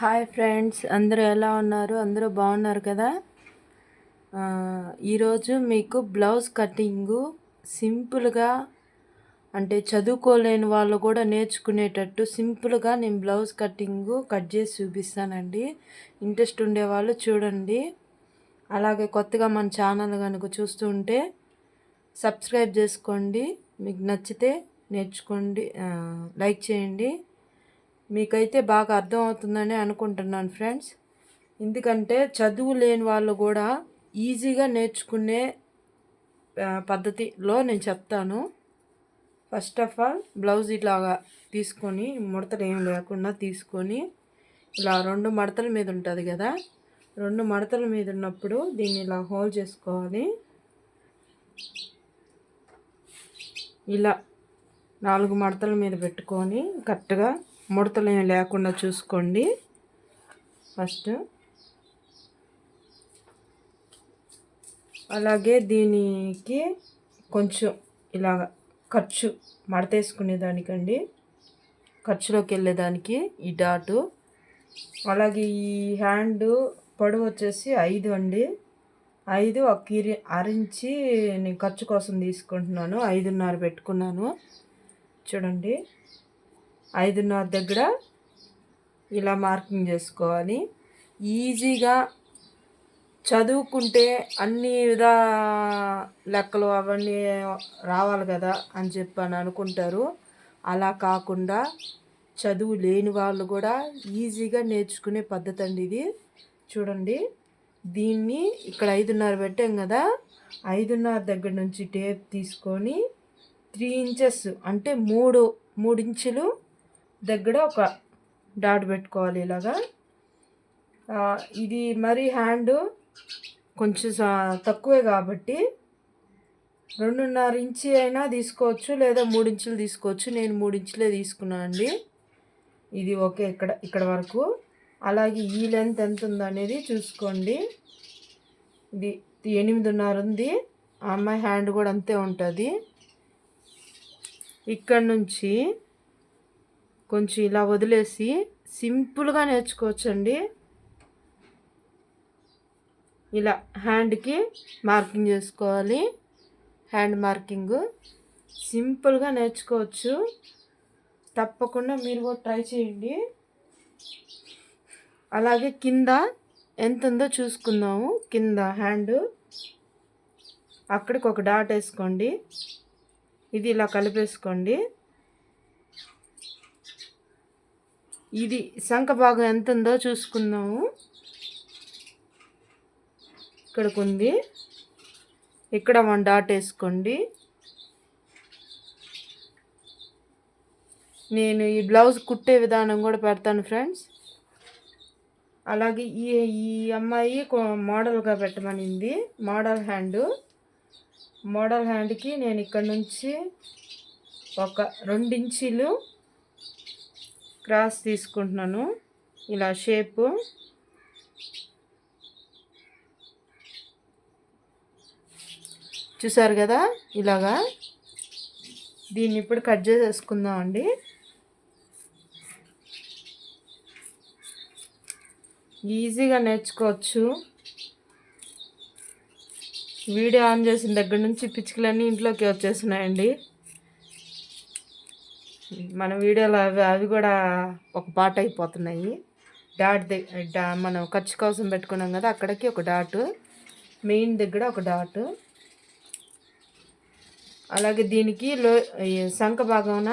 Hi friends అందరూ ఎలా ఉన్నారు? అందరూ బాగున్నారు కదా? ఈరోజు మీకు బ్లౌజ్ కటింగు సింపుల్గా అంటే చదువుకోలేని వాళ్ళు కూడా నేర్చుకునేటట్టు సింపుల్గా నేను బ్లౌజ్ కటింగు కట్ చేసి చూపిస్తానండి. ఇంట్రెస్ట్ ఉండేవాళ్ళు చూడండి. అలాగే కొత్తగా మన ఛానల్ కనుక చూస్తూ ఉంటే సబ్స్క్రైబ్ చేసుకోండి. మీకు నచ్చితే నేర్చుకోండి. లైక్ చేయండి. మీకైతే బాగా అర్థమవుతుందని అనుకుంటున్నాను ఫ్రెండ్స్. ఎందుకంటే చదువు లేని వాళ్ళు కూడా ఈజీగా నేర్చుకునే పద్ధతిలో నేను చెప్తాను. ఫస్ట్ ఆఫ్ ఆల్ బ్లౌజ్ ఇలాగా తీసుకొని ముడతలు ఏం లేకుండా తీసుకొని ఇలా రెండు మడతల మీద ఉంటుంది కదా రెండు మడతల మీద ఉన్నప్పుడు దీన్ని ఇలా హోల్డ్ చేసుకోవాలి. ఇలా నాలుగు మడతల మీద పెట్టుకొని కరెక్ట్గా ముడతలు ఏమి లేకుండా చూసుకోండి. ఫస్ట్ అలాగే దీనికి కొంచెం ఇలాగ ఖర్చు మడతేసుకునేదానికండి ఖర్చులోకి వెళ్ళేదానికి ఈ డాటు. అలాగే ఈ హ్యాండ్ పొడవు వచ్చేసి ఐదు అండి. ఐదు ఒక ఇరి అరించి నేను ఖర్చు కోసం తీసుకుంటున్నాను. ఐదున్నర పెట్టుకున్నాను. చూడండి. ఐదున్నర దగ్గర ఇలా మార్కింగ్ చేసుకోవాలి. ఈజీగా చదువుకుంటే అన్ని విధా లెక్కలు అవన్నీ రావాలి కదా అని చెప్పి అని అనుకుంటారు. అలా కాకుండా చదువు లేని వాళ్ళు కూడా ఈజీగా నేర్చుకునే పద్ధతి అండి ఇది. చూడండి దీన్ని ఇక్కడ ఐదున్నర పెట్టాం కదా ఐదున్నర దగ్గర నుంచి టేప్ తీసుకొని త్రీ ఇంచెస్ అంటే మూడు మూడు ఇంచులు దగ్గర ఒక డాట్ పెట్టుకోవాలి ఇలాగా. ఇది మరి హ్యాండ్ కొంచెం తక్కువే కాబట్టి రెండున్నర ఇంచి అయినా తీసుకోవచ్చు లేదా మూడు ఇంచులు తీసుకోవచ్చు. నేను మూడు ఇంచులే తీసుకున్నాను అండి. ఇది ఓకే ఇక్కడ ఇక్కడ వరకు. అలాగే ఈ లెంత్ ఎంత ఉందనేది అనేది చూసుకోండి. ఇది ఎనిమిదిన్నర ఉంది. ఆ అమ్మాయి హ్యాండ్ కూడా అంతే ఉంటుంది. ఇక్కడ నుంచి కొంచెం ఇలా వదిలేసి సింపుల్గా నేర్చుకోవచ్చండి. ఇలా హ్యాండ్కి మార్కింగ్ చేసుకోవాలి. Hand marking. సింపుల్గా నేర్చుకోవచ్చు. తప్పకుండా మీరు కూడా ట్రై చేయండి. అలాగే కింద ఎంత ఉందో చూసుకుందాము. కింద హ్యాండ్. అక్కడికి ఒక డాట్ వేసుకోండి. ఇది ఇలా కలిపేసుకోండి. ఇది శంఖ భాగం ఎంత ఉందో చూసుకుందాము. ఇక్కడికి ఉంది ఇక్కడ వన్ డాట్ వేసుకోండి. నేను ఈ బ్లౌజ్ కుట్టే విధానం కూడా పెడతాను ఫ్రెండ్స్. అలాగే ఈ ఈ అమ్మాయి మోడల్గా పెట్టమనింది. Model hand. మోడల్ హ్యాండ్కి నేను ఇక్కడ నుంచి ఒక రెండించీలు క్రాస్ తీసుకుంటున్నాను. ఇలా షేపు. చూసారు కదా? ఇలాగా. దీన్ని ఇప్పుడు కట్ చేసేసుకుందాం అండి. ఈజీగా నేర్చుకోవచ్చు. వీడియో ఆన్ చేసిన దగ్గర నుంచి పిచ్చుకలన్నీ ఇంట్లోకి వచ్చేస్తున్నాయండి. మన వీడియోలో అవి అవి కూడా ఒక పాట అయిపోతున్నాయి. డాట్ దగ్గర డా మనం ఖర్చు కోసం పెట్టుకున్నాం కదా అక్కడికి ఒక డాట్. మెయిన్ దగ్గర ఒక డాట్. అలాగే దీనికి లో సంఖ శంఖ భాగమున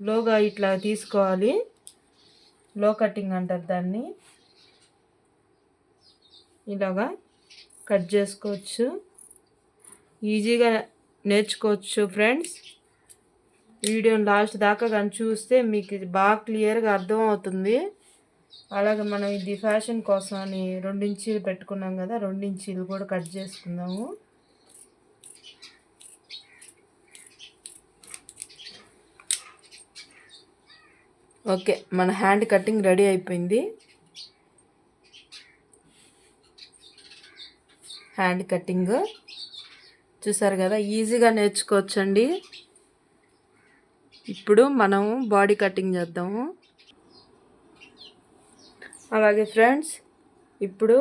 లోగా ఇట్లా తీసుకోవాలి. లో కటింగ్ అంటారు దాన్ని. ఇలాగా కట్ చేసుకోవచ్చు. ఈజీగా నేర్చుకోవచ్చు ఫ్రెండ్స్. వీడియోని లాస్ట్ దాకా కానీ చూస్తే మీకు ఇది బాగా క్లియర్గా అర్థం అవుతుంది అలాగే మనం ఇది ఫ్యాషన్ కోసం అని రెండు ఇంచీలు పెట్టుకున్నాం కదా రెండు ఇంచీలు కూడా కట్ చేసుకుందాము. ఓకే మన హ్యాండ్ కటింగ్ రెడీ అయిపోయింది. హ్యాండ్ కటింగ్ చూసారు కదా ఈజీగా నేర్చుకోవచ్చండి. ఇప్పుడు మనము బాడీ కటింగ్ చేద్దాము. అలాగే ఫ్రెండ్స్ ఇప్పుడు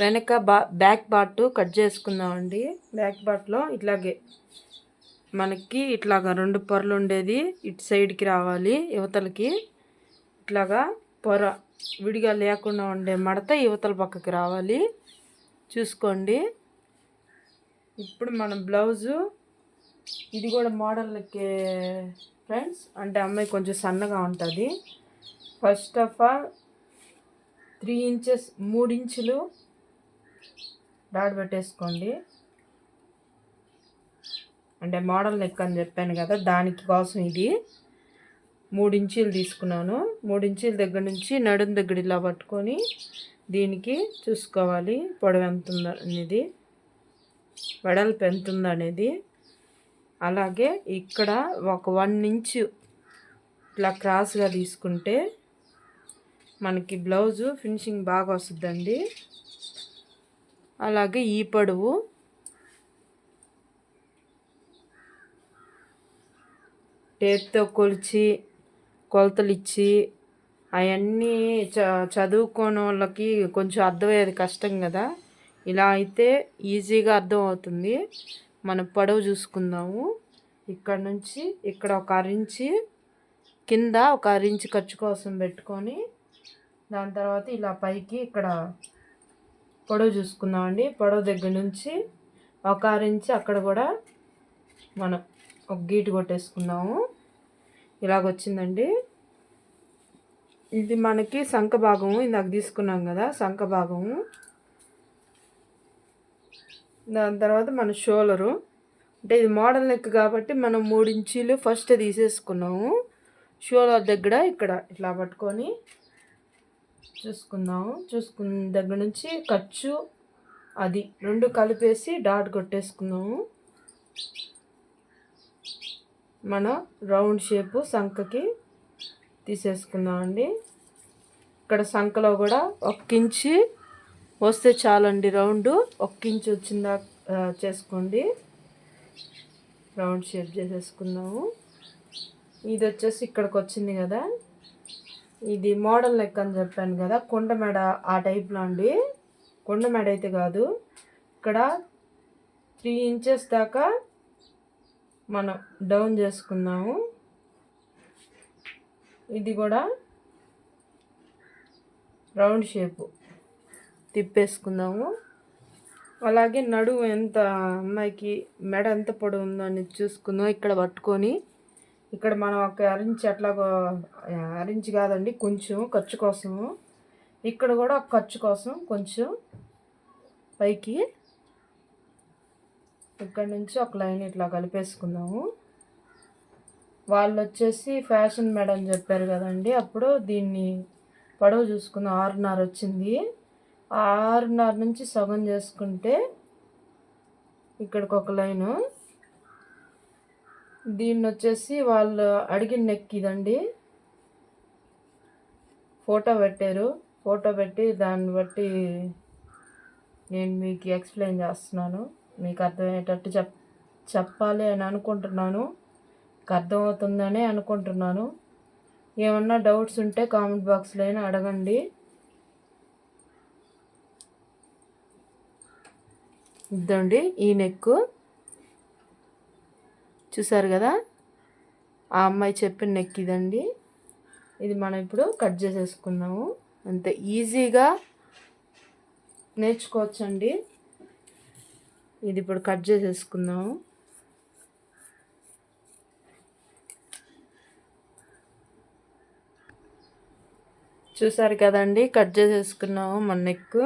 వెనక బా బ్యాక్ పార్ట్ కట్ చేసుకుందామండి. బ్యాక్ పార్ట్లో ఇట్లాగే మనకి ఇట్లాగా రెండు పొరలు ఉండేది ఇటు సైడ్కి రావాలి యువతలకి ఇట్లాగా పొర విడిగా లేకుండా ఉండే మడత యువతల పక్కకి రావాలి. చూసుకోండి. ఇప్పుడు మనం బ్లౌజు ఇది కూడా మోడల్కి ఫ్రెండ్స్ అంటే అమ్మాయి కొంచెం సన్నగా ఉంటుంది. First of all three inches మూడు ఇంచులు డాట్ పెట్టేసుకోండి అంటే మోడల్ నెక్ అని చెప్పాను కదా దానికి కోసం ఇది. మూడు ఇంచీలు తీసుకున్నాను. మూడు ఇంచీల దగ్గర నుంచి నడుం దగ్గర ఇలా పట్టుకొని దీనికి చూసుకోవాలి. పొడవు ఎంత ఉందనేది అనేది వెడల్పు ఎంత ఉందనేది. అలాగే ఇక్కడ ఒక వన్ ఇంచు ఇట్లా క్రాస్గా తీసుకుంటే మనకి బ్లౌజు ఫినిషింగ్ బాగా వస్తుందండి. అలాగే ఈ పొడవు టేప్తో కొలిచి కొలతలు ఇచ్చి అవన్నీ చ చదువుకోని వాళ్ళకి కొంచెం అర్థమయ్యేది కష్టం కదా. ఇలా అయితే ఈజీగా అర్థం అవుతుంది మన పొడవు చూసుకుందాము. ఇక్కడ నుంచి ఇక్కడ ఒక అరించి కింద ఒక అరించి ఖర్చు కోసం పెట్టుకొని దాని తర్వాత ఇలా పైకి ఇక్కడ పొడవు చూసుకుందామండి. పొడవు దగ్గర నుంచి ఒక అరించి అక్కడ కూడా మనం ఒక గీటు కొట్టేసుకుందాము. ఇలాగొచ్చిందండి. ఇది మనకి సంఖ భాగము. ఇందాక తీసుకున్నాం కదా సంఖ భాగము. దాని తర్వాత మన షోలరు. అంటే ఇది మోడల్ నెక్ కాబట్టి మనం మూడు ఇంచీలు ఫస్ట్ తీసేసుకున్నాము. షోలర్ దగ్గర ఇక్కడ ఇట్లా పట్టుకొని చూసుకుందాము. చూసుకున్న దగ్గర నుంచి ఖర్చు అది రెండు కలిపేసి డాట్ కొట్టేసుకున్నాము. మన రౌండ్ షేపు సంఖకి తీసేసుకుందామండి ఇక్కడ సంఖలో కూడా ఒక్కించి వస్తే చాలండి. రౌండ్ ఒక్కించి వచ్చిందా చేసుకోండి. రౌండ్ షేప్ చేసేసుకుందాము. ఇది వచ్చేసి ఇక్కడికి వచ్చింది కదా. ఇది మోడల్ లెక్క అని చెప్పాను కదా కొండ మెడ ఆ టైప్లో అండి. కొండ మెడ అయితే కాదు. ఇక్కడ త్రీ ఇంచెస్ దాకా మనం డౌన్ చేసుకున్నాము ఇది కూడా రౌండ్ షేపు. తిప్పేసుకుందాము. అలాగే నడుము ఎంత అమ్మాయికి మెడ ఎంత పొడవు ఉందో అని చూసుకుందాం ఇక్కడ పట్టుకొని. ఇక్కడ మనం ఒక అరించి ఎట్లాగో అరించి కాదండి కొంచెం ఖర్చు కోసము. ఇక్కడ కూడా ఖర్చు కోసం కొంచెం పైకి ఇక్కడ నుంచి ఒక లైన్ ఇట్లా కలిపేసుకుందాము. వాళ్ళు వచ్చేసి ఫ్యాషన్ మేడం చెప్పారు కదండి అప్పుడు దీన్ని పొడవు చూసుకుందాం. ఆరున్నర వచ్చింది. ఆరున్నర నుంచి సగం చేసుకుంటే ఇక్కడికి ఒక లైను. దీన్ని వచ్చేసి వాళ్ళు అడిగిన నెక్ ఇదండి. ఫోటో పెట్టారు. ఫోటో పెట్టి దాన్ని బట్టి నేను మీకు ఎక్స్ప్లెయిన్ చేస్తున్నాను. మీకు అర్థమయ్యేటట్టు చెప్ చెప్పాలి అని అనుకుంటున్నాను. మీకు అర్థమవుతుందని అనుకుంటున్నాను. ఏమన్నా డౌట్స్ ఉంటే కామెంట్ బాక్స్లో అయినా అడగండి. ఇద్దండి. ఈ నెక్ చూసారు కదా? ఆ అమ్మాయి చెప్పిన నెక్ ఇదండి. ఇది మనం ఇప్పుడు కట్ చేసేసుకున్నాము. అంతే ఈజీగా నేర్చుకోవచ్చండి. ఇది ఇప్పుడు కట్ చేసేసుకున్నాము చూసారు కదండి? కట్ చేసేసుకున్నాము మన నెక్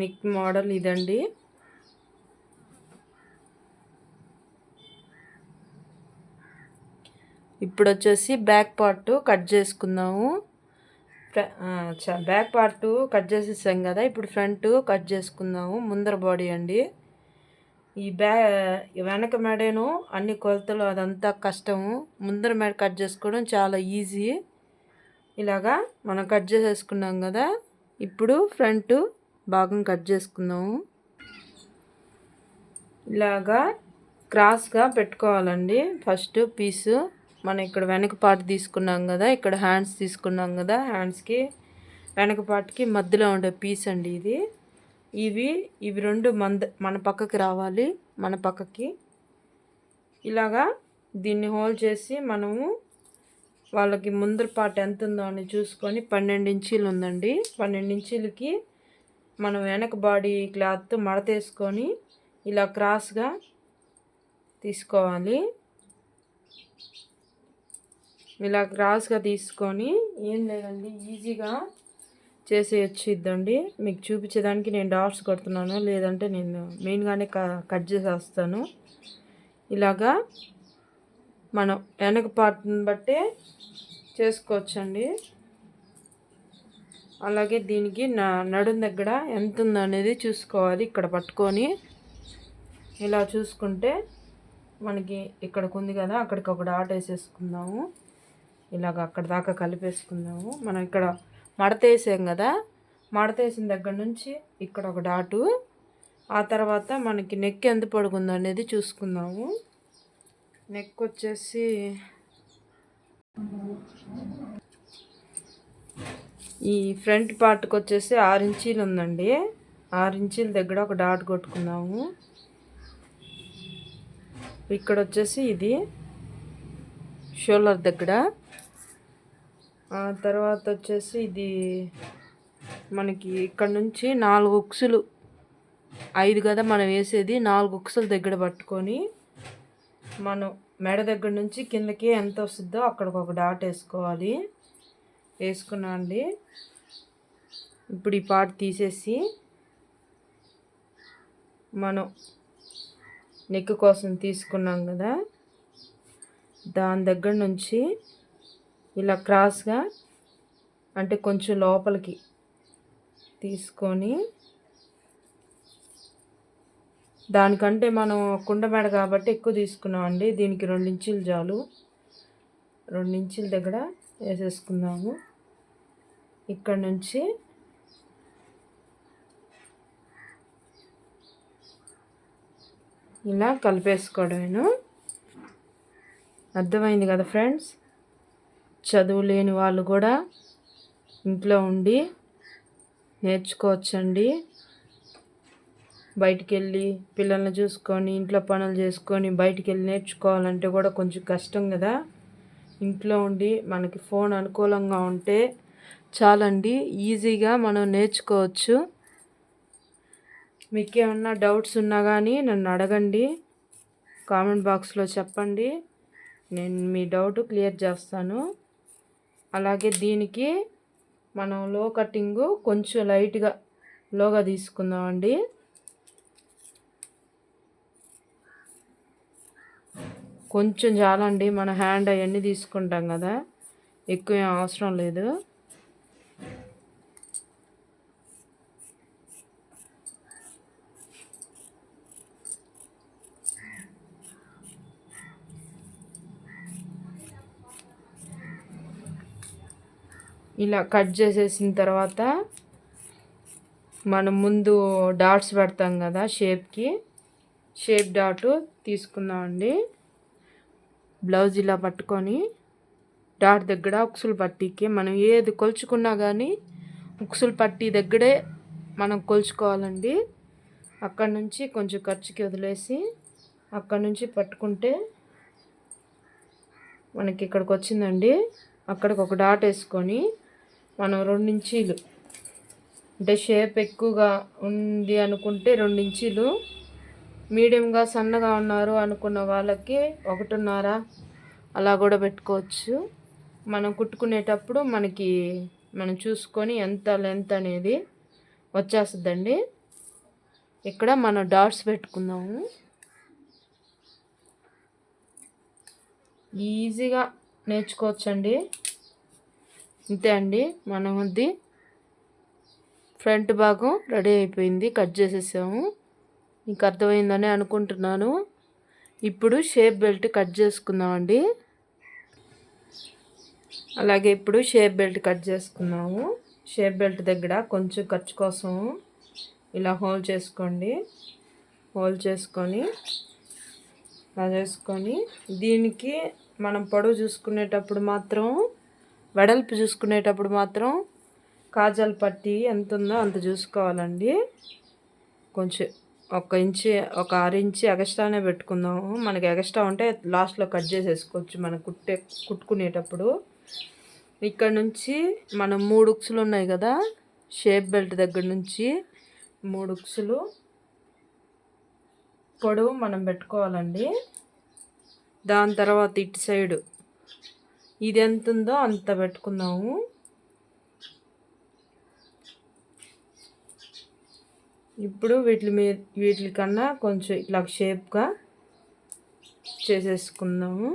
నిక్ మోడల్ ఇదండి. ఇప్పుడు వచ్చేసి బ్యాక్ పార్ట్ కట్ చేసుకుందాము. బ్యాక్ పార్ట్ కట్ చేసేసాం కదా ఇప్పుడు ఫ్రంట్ కట్ చేసుకుందాము ముందర బాడీ అండి. ఈ బ్యా వెనక మెడేను అన్ని కొలతలు అదంతా కష్టము. ముందర మెడ కట్ చేసుకోవడం చాలా ఈజీ. ఇలాగా మనం కట్ చేసేసుకున్నాం కదా ఇప్పుడు ఫ్రంట్ భాగం కట్ చేసుకుందాము. ఇలాగా క్రాస్గా పెట్టుకోవాలండి. ఫస్ట్ పీసు మనం ఇక్కడ వెనక పార్ట్ తీసుకున్నాం కదా ఇక్కడ హ్యాండ్స్ తీసుకున్నాం కదా హ్యాండ్స్కి వెనక పార్ట్కి మధ్యలో ఉండే పీస్ అండి ఇది. ఇవి ఇవి రెండు మంద మన పక్కకి రావాలి మన పక్కకి. ఇలాగా దీన్ని హోల్డ్ చేసి మనము వాళ్ళకి ముందర పాటు ఎంత ఉందో అని చూసుకొని పన్నెండు ఇంచీలు ఉందండి. పన్నెండు ఇంచీలకి మనం వెనక బాడీ క్లాత్ మడతేసుకొని ఇలా క్రాస్గా తీసుకోవాలి. ఇలా క్రాస్గా తీసుకొని ఏం లేదండి ఈజీగా చేసేయచ్చు ఇద్దండి మీకు చూపించేదానికి నేను డాట్స్ కొడుతున్నాను లేదంటే నేను మెయిన్గానే కట్ చేసేస్తాను. ఇలాగా మనం వెనక పార్ట్ని బట్టే చేసుకోవచ్చండి. అలాగే దీనికి నడుం దగ్గర ఎంత ఉందనేది చూసుకోవాలి ఇక్కడ పట్టుకొని. ఇలా చూసుకుంటే మనకి ఇక్కడికి ఉంది కదా అక్కడికి ఒక డాట్ వేసేసుకుందాము ఇలాగ అక్కడ దాకా కలిపేసుకుందాము. మనం ఇక్కడ మడత వేసాం కదా మడత వేసిన దగ్గర నుంచి ఇక్కడ ఒక డాటు. ఆ తర్వాత మనకి నెక్ ఎంత పొడుగుందో అనేది చూసుకుందాము. నెక్ వచ్చేసి ఈ ఫ్రంట్ పార్ట్కి వచ్చేసి ఆరు ఇంచీలు ఉందండి ఆరు ఇంచీల దగ్గర ఒక డాట్ కొట్టుకున్నాము. ఇక్కడ వచ్చేసి ఇది షోల్డర్ దగ్గర. తర్వాత వచ్చేసి ఇది మనకి ఇక్కడ నుంచి నాలుగు ఉక్సులు ఐదు కదా మనం వేసేది నాలుగు ఉక్సుల దగ్గర పట్టుకొని మనం మెడ దగ్గర నుంచి కిందకి ఎంత వస్తుందో అక్కడికి ఒక డాట్ వేసుకోవాలి. వేసుకున్నా అండి. ఇప్పుడు ఈ పార్ట్ తీసేసి మనం నెక్ కోసం తీసుకున్నాం కదా దాని దగ్గర నుంచి ఇలా క్రాస్గా అంటే కొంచెం లోపలికి తీసుకొని దానికంటే మనం కుండమేడ కాబట్టి ఎక్కువ తీసుకున్నాం అండి. దీనికి రెండు ఇంచులు చాలు. రెండు ఇంచుల దగ్గర వేసేసుకుందాము. ఇక్కడ నుంచి ఇలా కలిపేసుకోవడమేను. అర్థమైంది కదా ఫ్రెండ్స్? చదువు లేని వాళ్ళు కూడా ఇంట్లో ఉండి నేర్చుకోవచ్చండి. బయటికి వెళ్ళి పిల్లల్ని చూసుకొని ఇంట్లో పనులు చేసుకొని బయటికి వెళ్ళి నేర్చుకోవాలంటే కూడా కొంచెం కష్టం కదా. ఇంట్లో ఉండి మనకి ఫోన్ అనుకూలంగా ఉంటే చాలండి. ఈజీగా మనం నేర్చుకోవచ్చు. మీకు ఏమన్నా డౌట్స్ ఉన్నా కానీ నన్ను అడగండి. కామెంట్ బాక్స్లో చెప్పండి. నేను మీ డౌట్ క్లియర్ చేస్తాను. అలాగే దీనికి మనం లో కటింగు కొంచెం లైట్గా లోగా తీసుకుందామండి. కొంచెం చాలండి. మన హ్యాండ్ అవన్నీ తీసుకుంటాం కదా. ఎక్కువ ఏం అవసరం లేదు. ఇలా కట్ చేసేసిన తర్వాత మనం ముందు డాట్స్ పెడతాం కదా షేప్కి. షేప్ డాట్ తీసుకుందామండి. బ్లౌజ్ ఇలా పట్టుకొని డాట్ దగ్గర ఉక్సులు పట్టీకి మనం ఏది కొలుచుకున్నా కానీ ఉక్సులు పట్టీ దగ్గరే మనం కొలుచుకోవాలండి. అక్కడ నుంచి కొంచెం ఖర్చుకి వదిలేసి అక్కడ నుంచి పట్టుకుంటే మనకి ఇక్కడికి వచ్చిందండి. అక్కడికి ఒక డాట్ వేసుకొని మనం రెండించీలు. అంటే షేప్ ఎక్కువగా ఉంది అనుకుంటే రెండించీలు. మీడియంగా సన్నగా ఉన్నారు అనుకున్న వాళ్ళకి ఒకటిన్నర అలా కూడా పెట్టుకోవచ్చు. మనం కుట్టుకునేటప్పుడు మనకి మనం చూసుకొని ఎంత లెంత్ అనేది వచ్చేస్తుందండి. ఇక్కడ మనం డాట్స్ పెట్టుకుందాము. ఈజీగా నేర్చుకోవచ్చండి. ఇంతే అండి. మనం అది ఫ్రంట్ భాగం రెడీ అయిపోయింది. కట్ చేసేసాము. మీకు అర్థమైందని అనుకుంటున్నాను. ఇప్పుడు షేప్ బెల్ట్ కట్ చేసుకుందామండి. అలాగే ఇప్పుడు షేప్ బెల్ట్ కట్ చేసుకున్నాము. షేప్ బెల్ట్ దగ్గర కొంచెం ఖర్చు కోసం ఇలా హోల్ చేసుకోండి. హోల్ చేసుకొని అలా చేసుకొని దీనికి మనం పొడవు చూసుకునేటప్పుడు మాత్రం వెడల్పు చూసుకునేటప్పుడు మాత్రం కాజల్ పట్టి ఎంత ఉందో అంత చూసుకోవాలండి. కొంచెం ఒక ఇంచి ఒక ఆరు ఇంచి ఎగస్ట్రానే పెట్టుకుందాము. మనకి ఎగస్ట్రా ఉంటే లాస్ట్లో కట్ చేసేసుకోవచ్చు. మనం కుట్టే కుట్టుకునేటప్పుడు. ఇక్కడ నుంచి మనం మూడు ఉక్సులు ఉన్నాయి కదా షేప్ బెల్ట్ దగ్గర నుంచి మూడు ఉక్సులు పొడవు మనం పెట్టుకోవాలండి. దాని తర్వాత ఇటు సైడు ఇది ఎంత ఉందో అంత పెట్టుకుందాము. ఇప్పుడు వీటి మీద వీటికన్నా కొంచెం ఇట్లా షేప్గా చేసేసుకుందాము.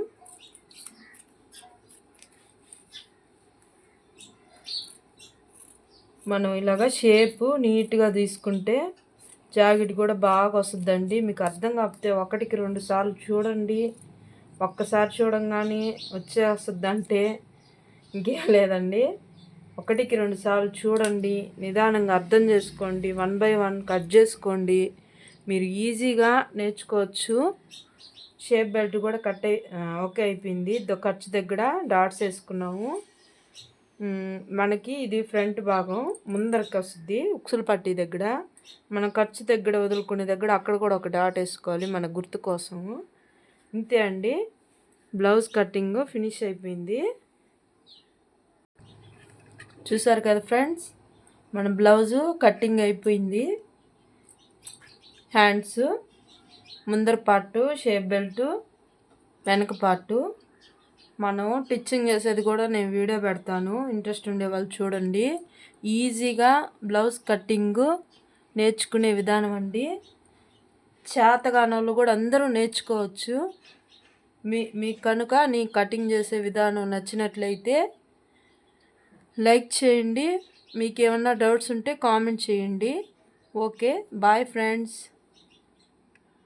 మనం ఇలాగ షేపు నీట్గా తీసుకుంటే జాకెట్ కూడా బాగా వస్తుందండి. మీకు అర్థం కాకపోతే ఒకటికి రెండు సార్లు చూడండి. ఒక్కసారి చూడంగానే వచ్చేస్తుంది అంటే ఇంకేం లేదండి. ఒకటికి రెండు సార్లు చూడండి నిదానంగా అర్థం చేసుకోండి వన్ బై వన్ కట్ చేసుకోండి. మీరు ఈజీగా నేర్చుకోవచ్చు. షేప్ బెల్ట్ కూడా కట్ అయి ఓకే అయిపోయింది. ఖర్చు దగ్గర డాట్స్ వేసుకున్నాము. మనకి ఇది ఫ్రంట్ భాగం ముందరికి వస్తుంది ఉక్సులు పట్టి దగ్గర. మనం ఖర్చు దగ్గర వదులుకునే దగ్గర అక్కడ కూడా ఒక డాట్ వేసుకోవాలి మన గుర్తు కోసము. ఇంతే అండి. బ్లౌజ్ కటింగ్ ఫినిష్ అయిపోయింది. చూసారు కదా ఫ్రెండ్స్ మన బ్లౌజు కటింగ్ అయిపోయింది. హ్యాండ్స్ ముందర పార్టు షేప్ బెల్ట్ వెనక పార్టు. మనం టిచ్చింగ్ చేసేది కూడా నేను వీడియో పెడతాను ఇంట్రెస్ట్ ఉండే వాళ్ళు చూడండి. ఈజీగా బ్లౌజ్ కట్టింగ్ నేర్చుకునే విధానం అండి. చేతగానోళ్ళు కూడా అందరూ నేర్చుకోవచ్చు. మీ మీకు కనుక నీ కటింగ్ చేసే విధానం నచ్చినట్లయితే లైక్ చేయండి. మీకు ఏమన్నా డౌట్స్ ఉంటే కామెంట్ చేయండి. Okay bye friends.